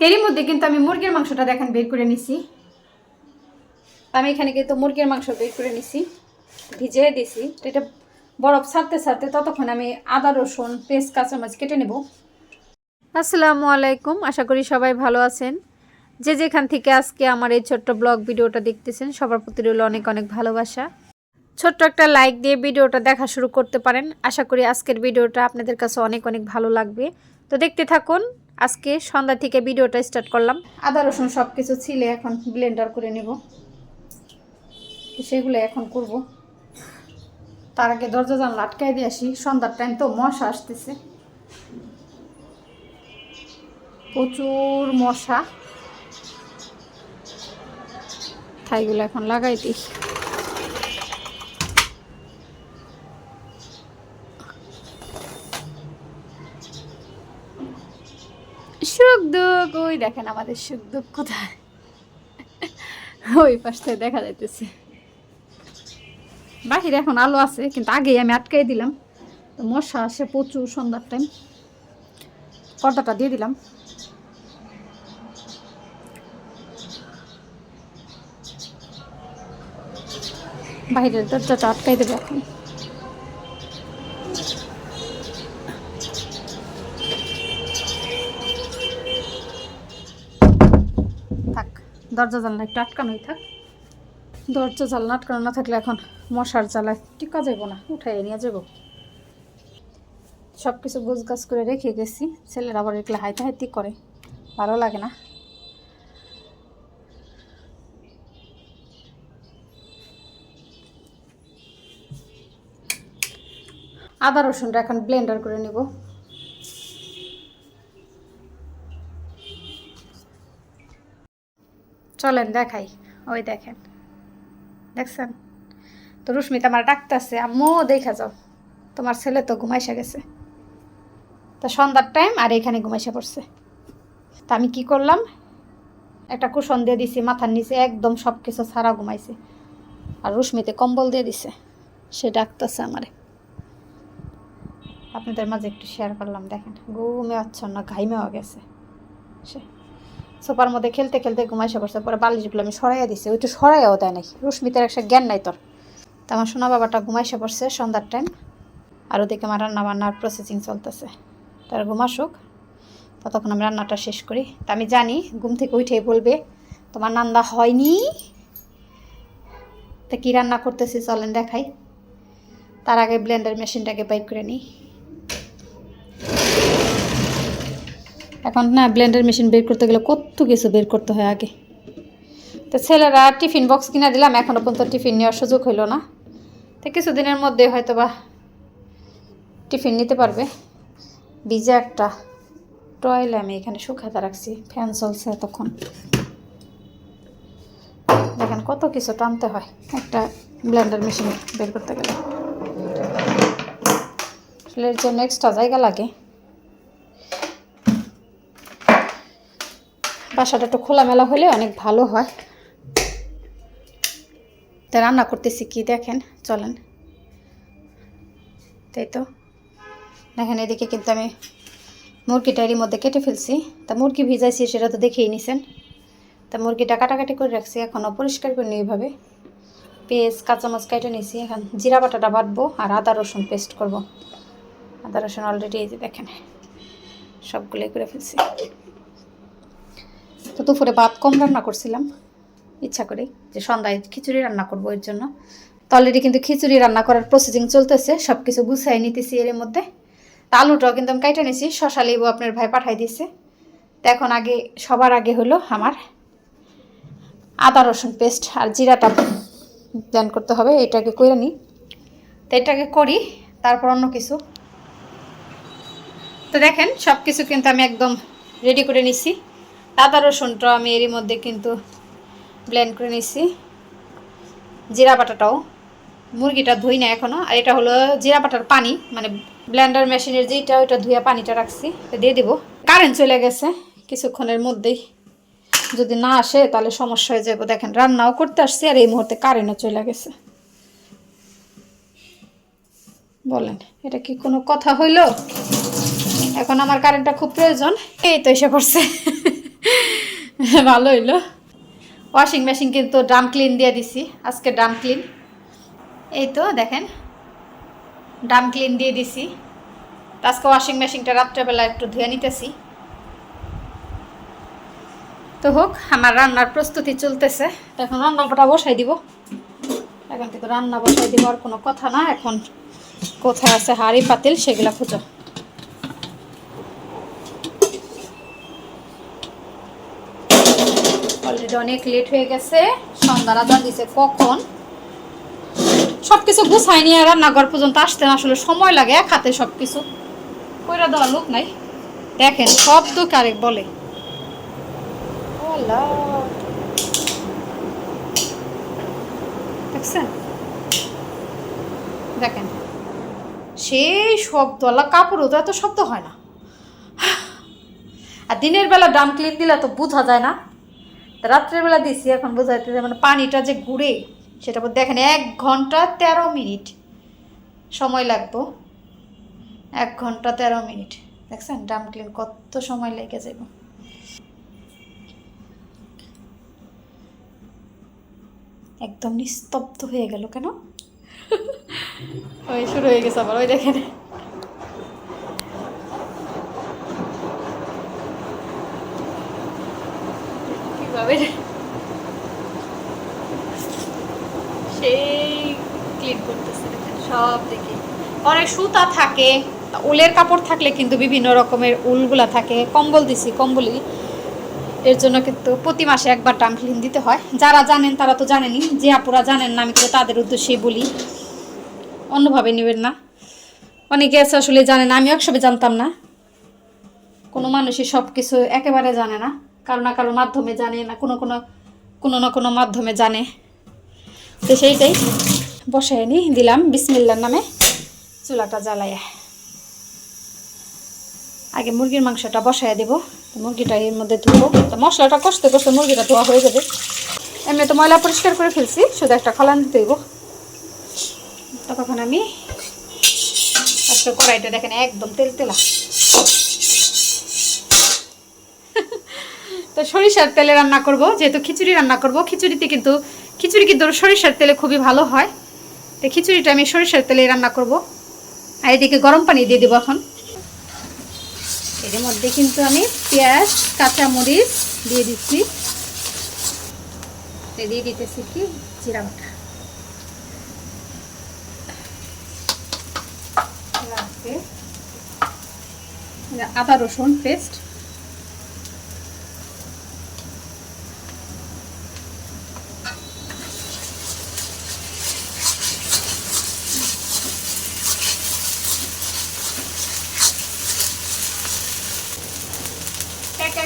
এরই মধ্যে কিন্তু আমি মুরগির মাংসটা দেখেন বের করে নিছি। আমি এখানে কিন্তু মুরগির মাংস বের করে নিছি ভিজিয়ে দিছি। এটা বরফ ছাড়তে ছাড়তে ততক্ষণ আমি আদা, রসুন, পেস্ট, কাঁচামরিচ কেটে নেব। আসসালামু আলাইকুম, আশা করি সবাই ভালো আছেন। যে যেখান থেকে আজকে আমার এই ছোট্ট ব্লগ ভিডিওটা দেখতেছেন, সবার প্রতি রইল অনেক অনেক ভালোবাসা। ছোট্ট একটা লাইক দিয়ে ভিডিওটা দেখা শুরু করতে পারেন। আশা করি আজকের ভিডিওটা আপনাদের কাছে অনেক অনেক ভালো লাগবে। তো দেখতে থাকুন আজকে সন্ধ্যা থেকে ভিডিওটা স্টার্ট করলাম। আদা, রসুন সব কিছু ছিলে এখন ব্লেন্ডার করে নেব। সেগুলো এখন করব। তার আগে দরজা জানলা আটকাই দিয়ে আসি। সন্ধ্যার টাইম তো মশা আসতেছে। প্রচুর মশা। থাইগুলো এখন লাগাই দিই। সুখ দুঃখ, ওই দেখেন আমাদের সুখ দুঃখ কোথায়? ওই পাশ দেখা যাইতেছে। বাহিরে এখন আলো আছে, কিন্তু আগেই আমি আটকাই দিলাম। তো মশা আসে প্রচুর সন্ধ্যার টাইম পর্দাটা দিয়ে দিলাম। বাইরের দরজাটা আটকাই দেবে এখন থাক দরজা জানলা একটু আটকানোই থাক। দরজা জানলা আটকানো না থাকলে এখন মশার জ্বালায় টিকা যাব না উঠাই নিয়ে যাব সব কিছু গোছ গাছ করে রেখে গেছি, ছেলেরা আবার এগুলো হাইতে হাইতি করে, ভালো লাগে না। আদা রসুনটা এখন ব্লেন্ডার করে নিব। চলেন, দেখাই। ওই দেখেন। দেখছেন? তো রুস্মিতা আমার ডাকতেছে, আম্মু, দেখা যাও। তোমার ছেলে তো ঘুমাইসা গেছে। তো সন্ধ্যার টাইম আর এখানে ঘুমাইসা পড়ছে। তা আমি কি করলাম? একটা কুশন দিয়ে দিছি, মাথার নিচে একদম সব কিছু ছাড়া ঘুমাইছে। আর রুস্মিতে কম্বল দিয়ে দিছে। সে ডাকতেছে আমারে। আপনাদের মাঝে একটু শেয়ার করলাম, দেখেন। ঘুমে আচ্ছন্ন, ঘাইমেও গেছে সে। সোফার মধ্যে খেলতে খেলতে ঘুমাইসে পড়ছে, পরে বালিশগুলো আমি সরাইয়া দিছি ওইটা সরাইয়াও দেয় নাকি রশ্মিতার একটা জ্ঞান নাই তোর। তো আমার সোনা বাবাটা ঘুমাইসে পড়ছে সন্ধ্যার টাইম আর ওদিকে আমার রান্না বান্নার প্রসেসিং চলতেছে তার ঘুমাসুক ততক্ষণ আমি রান্নাটা শেষ করি। তা আমি জানি ঘুম থেকে উঠেই বলবে, তোমার নান্দা হয়নি? তা কী রান্না করতেছি চলেন দেখাই। তার আগে ব্লেন্ডার মেশিনটাকে বাইক করে নিই। এখন না ব্লেন্ডার মেশিন বের করতে গেলে কত কিছু বের করতে হয় আগে। তো ছেলেরা টিফিন বক্স কিনে দিলাম এখনও পর্যন্ত টিফিন নেওয়ার সুযোগ হইল না। তো কিছুদিনের মধ্যে হয়তো বা টিফিন নিতে পারবে। ভিজা একটা টয়লে আমি এখানে শুকাতে রাখছি ফ্যান চলছে তখন দেখেন কত কিছু টানতে হয় একটা ব্লেন্ডার মেশিন বের করতে গেলে। আসলে জন্য এক্সট্রা জায়গা লাগে। বাসাটা একটু খোলামেলা হলে অনেক ভালো হয়। তা রান্না করতেছি কি দেখেন, চলেন। তাই তো। দেখেন এদিকে কিন্তু আমি মুরগিটা এরই মধ্যে কেটে ফেলছি। তা মুরগি ভিজাইছি সেটা তো দেখেই নিছেন। তা মুরগিটা কাটাকাটি করে রাখছি, এখনও পরিষ্কার করে নিই এইভাবে পেঁয়াজ কাঁচামচ কেটে নিয়েছি এখন জিরা বাটাটা বাটবো আর আদা রসুন পেস্ট করব। আদা রসুন অলরেডি এই যে দেখেন, সবগুলোই করে ফেলছি। তো দুপুরে ভাত কম রান্না করছিলাম। ইচ্ছা করে যে সন্ধ্যায় খিচুড়ি রান্না করব এর জন্য। তো অলরেডি কিন্তু খিচুড়ি রান্না করার প্রসেসিং চলতেছে সব কিছু গুছাই নিতেছি এর মধ্যে। তা আলুটাও কিন্তু আমি কাইটে নিয়েছি শশা লেবু আপনার ভাই পাঠাই দিয়েছে তো এখন আগে, সবার আগে হলো আমার আদা রসুন পেস্ট আর জিরাটা প্ল্যান করতে হবে, এটাকে করে নিই। তো এটাকে করি, তারপর অন্য কিছু। তো দেখেন সব কিছু কিন্তু আমি একদম রেডি করে নিছি। আদা রসুনটাও আমি এরই মধ্যে কিন্তু ব্লেন্ড করে নিছি। জিরা বাটাটাও। মুরগিটা ধুই না এখনও আর এটা হলো জিরা বাটার পানি মানে ব্লেন্ডার মেশিনের যেটা ওইটা ধুয়ে পানিটা রাখছি দিয়ে দিব। কারেন্ট চলে গেছে কিছুক্ষণের মধ্যেই। যদি না আসে তাহলে সমস্যা হয়ে যাবে। দেখেন, রান্নাও করতে আসছি আর এই মুহূর্তে কারেন্টও চলে গেছে। বলেন, এটা কি কোনো কথা হইল? এখন আমার কারেন্টটা খুব প্রয়োজন। এই তো এসে পড়ছে। ভালো হইল। ওয়াশিং মেশিন কিন্তু ড্রাম ক্লিন দিয়ে দিছি, আজকে ড্রাম ক্লিন এই তো দেখেন ড্রাম ক্লিন দিয়ে দিছি। আজকে ওয়াশিং মেশিনটা রাত্রেবেলা একটু ধুয়ে নিতেছি। তো হোক, আমার রান্নার প্রস্তুতি চলতেছে। এখন রান্নাটা বসাই দিব। এখন থেকে রান্না বসাই দিব, আর কোনো কথা না। এখন কোথায় আছে হাড়ি, পাতিল, সেগুলা খুঁজো। অলরেডি অনেক লেট হয়ে গেছে। সন্ধ্যা দিছে কখন? সব কিছু গুছাই নিয়ে রান্নাঘর পর্যন্ত আসতে আসলে সময় লাগে এক হাতে সব কিছু কইরা লোক নাই। দেখেন বলে। দেখেন, সেই শব্দ, আল্লাহ, কাপড়ও তো এত শব্দ হয় না। আর দিনের বেলা ড্রাম ক্লিন দিলে তো বোঝা যায় না। তা রাত্রের বেলা দিছি, এখন বোঝাইতে মানে পানিটা যে ঘুরে সেটা দেখেন এক ঘণ্টা তেরো মিনিট সময় লাগবো। এক ঘণ্টা তেরো মিনিট। দেখছেন? ড্রাম ক্লিন কত সময় লেগে যাব একদম নিস্তব্ধ হয়ে গেল কেন? ওই শুরু হয়ে গেছে আবার, ওই দেখেন কীভাবে সেই ক্লিন করতেছে দেখেন সব দিকে অনেক সুতা থাকে উলের কাপড় থাকলে কিন্তু বিভিন্ন রকমের উলগুলা থাকে, কম্বল দিছি কম্বলই এর জন্য কিন্তু প্রতি মাসে একবার ক্লিন দিতে হয়। যারা জানেন তারা তো জানেনি যে আপুরা জানেন না, আমি তো তাদের উদ্দেশ্যেই বলি। অন্যভাবে নেবেন না। অনেকে আছে আসলে জানে না, আমিও একসবে জানতাম না। কোনো মানুষই সব কিছু একেবারে জানে না। কারও না কারোর মাধ্যমে জানে, না কোনো কোনো কোনো না কোনো মাধ্যমে জানে। তো সেইটাই। বসায় নি, দিলাম, বিসমিল্লার নামে। চুলাটা জ্বালাইয়া। আগে মুরগির মাংসটা বসায় দেবো মুরগিটা এর মধ্যে ধুবো। তো মশলাটা কষতে কষতে মুরগিটা ধোয়া হয়ে যাবে। এমনি তো ময়লা পরিষ্কার করে ফেলছি, শুধু একটা খালান দিতে দেবো তখন আমি আজকে কড়াইটা দেখেন একদম তেল তেলা। তো সরিষার তেলে রান্না করব, যেহেতু খিচুড়ি রান্না করব, খিচুড়িতে কিন্তু, খিচুড়ি কিন্তু সরিষার তেলে খুবই ভালো হয়। তো খিচুড়িটা আমি সরিষার তেলে রান্না করব। আর এদিকে গরম পানি দিয়ে দেবো এখন। এর মধ্যে কিন্তু আমি পেঁয়াজ, কাঁচামরিচ দিয়ে দিচ্ছি। দিয়ে দিতেছি কি? জিরা বাটা। আদা রসুন পেস্ট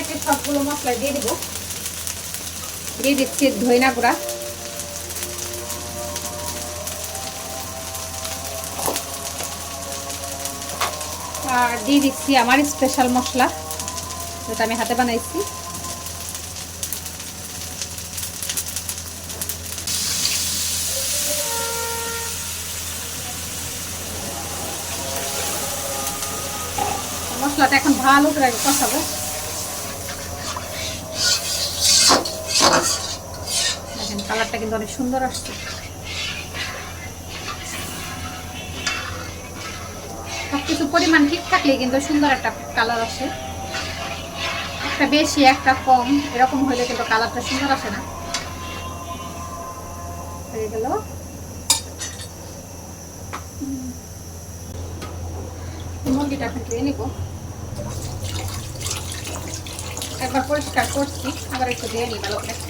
একে সবগুলো মশলা দিয়ে দেবো। দিয়ে দিচ্ছি ধইনা গুঁড়া। আর দিয়ে দিচ্ছি আমার স্পেশাল মশলা, যেটা আমি হাতে বানাইছি। মশলাটা এখন ভালো করে কষাবো দেখেন কালারটা কিন্তু অনেক সুন্দর আসছে। সবকিছু পরিমাণ ঠিক থাকলে কিন্তু সুন্দর একটা কালার আসে। একটা বেশি, একটা কম, এরকম হলে কিন্তু কালারটা সুন্দর আসে না। হয়ে গেল। মুরগিটা এখন ধুয়ে নিব। একবার পরিষ্কার করছি, আবার একটু ধুয়ে নিই ভালো করে।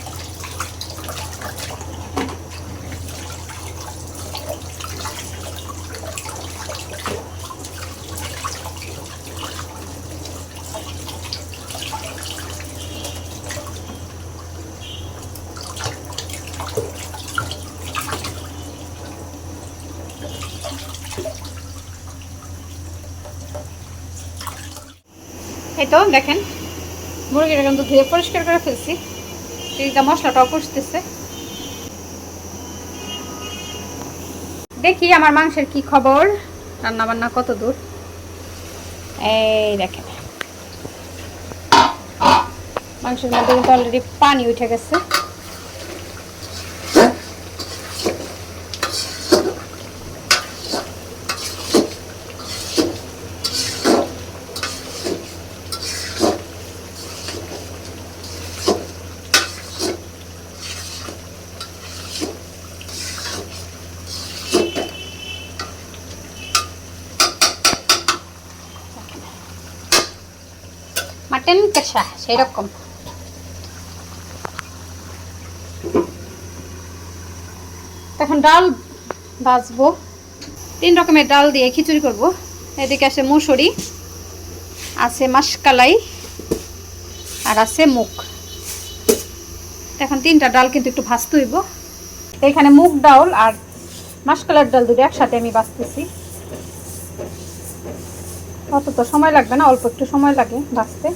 এই তো দেখেন। মুরগিটা কিন্তু ধুয়ে পরিষ্কার করে ফেলছি। এইটা মশলাটাও কষতেছে। দেখি আমার মাংসের কি খবর। রান্না বান্না কত দূর? এই দেখেন। মাংসের মধ্যে কিন্তু অলরেডি পানি উঠে গেছে। মাটন কষা সেই রকম এখন ডাল ভাজবো। তিন রকমের ডাল দিয়ে খিচুড়ি করব। এদিকে আছে মুসুরি, আছে মাসকালাই, আর আছে মুগ। এখন তিনটা ডাল কিন্তু একটু ভাজতে হইব। এখানে মুগ ডাল আর মাসকালার ডাল দুটো একসাথে আমি ভাজতেছি। অত তো সময় লাগবে না, অল্প একটু সময় লাগে ভাজতে।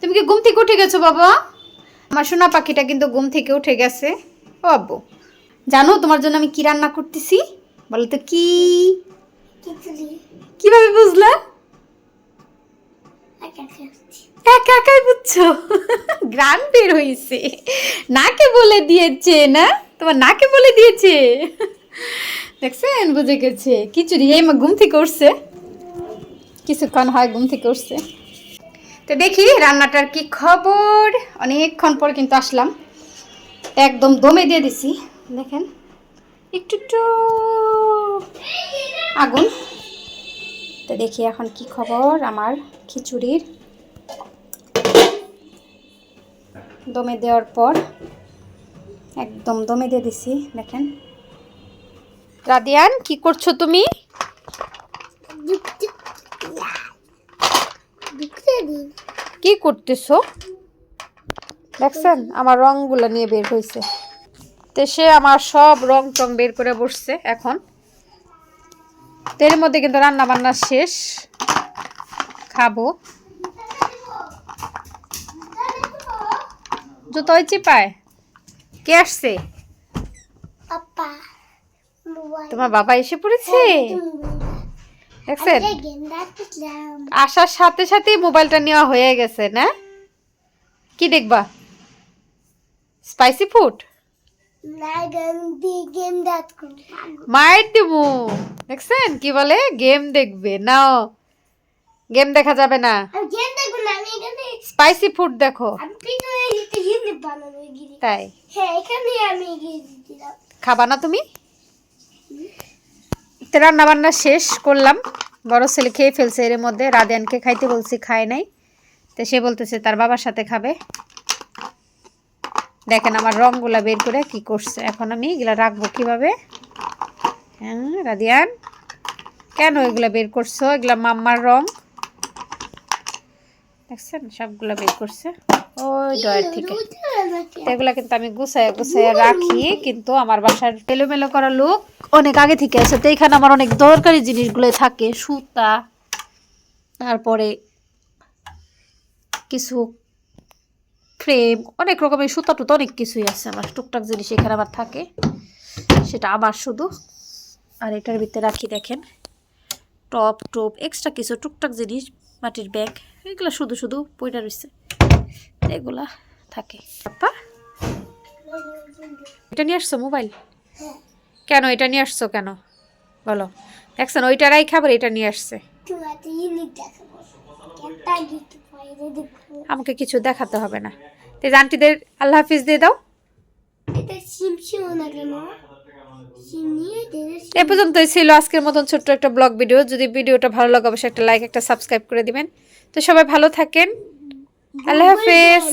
তুমি কি ঘুম থেকে উঠে গেছো বাবা? আমার সোনা পাখিটা কিন্তু ঘুম থেকে উঠে গেছে। ও আব্বু জানো তোমার জন্য আমি কি রান্না করতেছি? বলো তো কি? কীভাবে বুঝলা? একা একাই বুঝছ? গ্রান বের হয়েছে নাকে বলে দিয়েছে না? তোমার নাকে বলে দিয়েছে? দেখছেন? বুঝে গেছে। খিচুড়ি এই মা ঘুম থেকে উঠছে। কিছুক্ষণ হয় ঘুম থেকে উঠছে। তো দেখি রান্নাটার কি খবর? অনেকক্ষণ পর কিন্তু আসলাম। একদম দমে দিয়ে দিছি। দেখেন, একটু একটু আগুন। তো দেখি এখন কি খবর আমার খিচুড়ির। দমে দেওয়ার পর একদম দমে দিয়ে দিছি। দেখেন রাদিয়ান কি করছ তুমি? কি করতেছো? দেখছেন আমার রংগুলো নিয়ে বের হয়েছে তো সে আমার সব রং টং বের করে বসছে এখন। তো এর মধ্যে কিন্তু রান্না বান্না শেষ। খাব। জুতো চিপায়। কে আসছে? তোমার বাবা এসে পড়েছে? দেখছেন? আসার সাথে সাথেই মোবাইলটা নেওয়া হয়ে গেছে না? কি দেখবা? স্পাইসি ফুড মায়ের দিবু দেখছেন? কি বলে? গেম দেখবে নাও। গেম দেখা যাবে না। স্পাইসি ফুড দেখো। তাই। হ্যাঁ খাবা না তুমি? তো রান্না বান্না শেষ করলাম। বড় ছেলে খেয়ে ফেলছে, এর মধ্যে রাদিয়ানকে খাইতে বলছি, খায় নাই। তো সে বলতেছে, তার বাবার সাথে খাবে। দেখেন আমার রংগুলা বের করে কি করছে। এখন আমি এগুলা রাখব কীভাবে? হ্যাঁ রাদিয়ান কেন এগুলা বের করছ? এগুলা মাম্মার রং। দেখছেন? সবগুলা বের করছে। ওই ডয়ের থেকে। এগুলা কিন্তু আমি গুছায় গুছায় রাখি কিন্তু আমার বাসার এলোমেলো করা লোক অনেক আগে থেকে আছে। তো এখানে আমার অনেক দরকারি জিনিসগুলো থাকে সুতা তারপরে কিছু ফ্রেম অনেক রকমের সুতা টুতা অনেক কিছুই আছে আমার। টুকটাক জিনিস এখানে আবার থাকে সেটা আমার শুধু। আর এটার ভিতরে রাখি দেখেন টপ টপ এক্সট্রা কিছু টুকটাক জিনিস মাটির ব্যাগ এগুলো শুধু শুধু পয়টা রয়েছে এগুলা থাকে। পাপা এটা নিয়ে আসছো মোবাইল? কেন এটা নিয়ে আসছো কেন? বলো। দেখছেন ওইটারাই খাবার এটা নিয়ে আসছে। আমাকে কিছু দেখাতে হবে না। তো আন্টিদের আল্লাহ হাফিজ দিয়ে দাও। এ পর্যন্তই ছিল আজকের মতন ছোট্ট একটা ব্লগ ভিডিও। যদি ভিডিওটা ভালো লাগে অবশ্যই একটা লাইক একটা সাবস্ক্রাইব করে দিবেন। তো সবাই ভালো থাকেন। আল্লাহ হাফেজ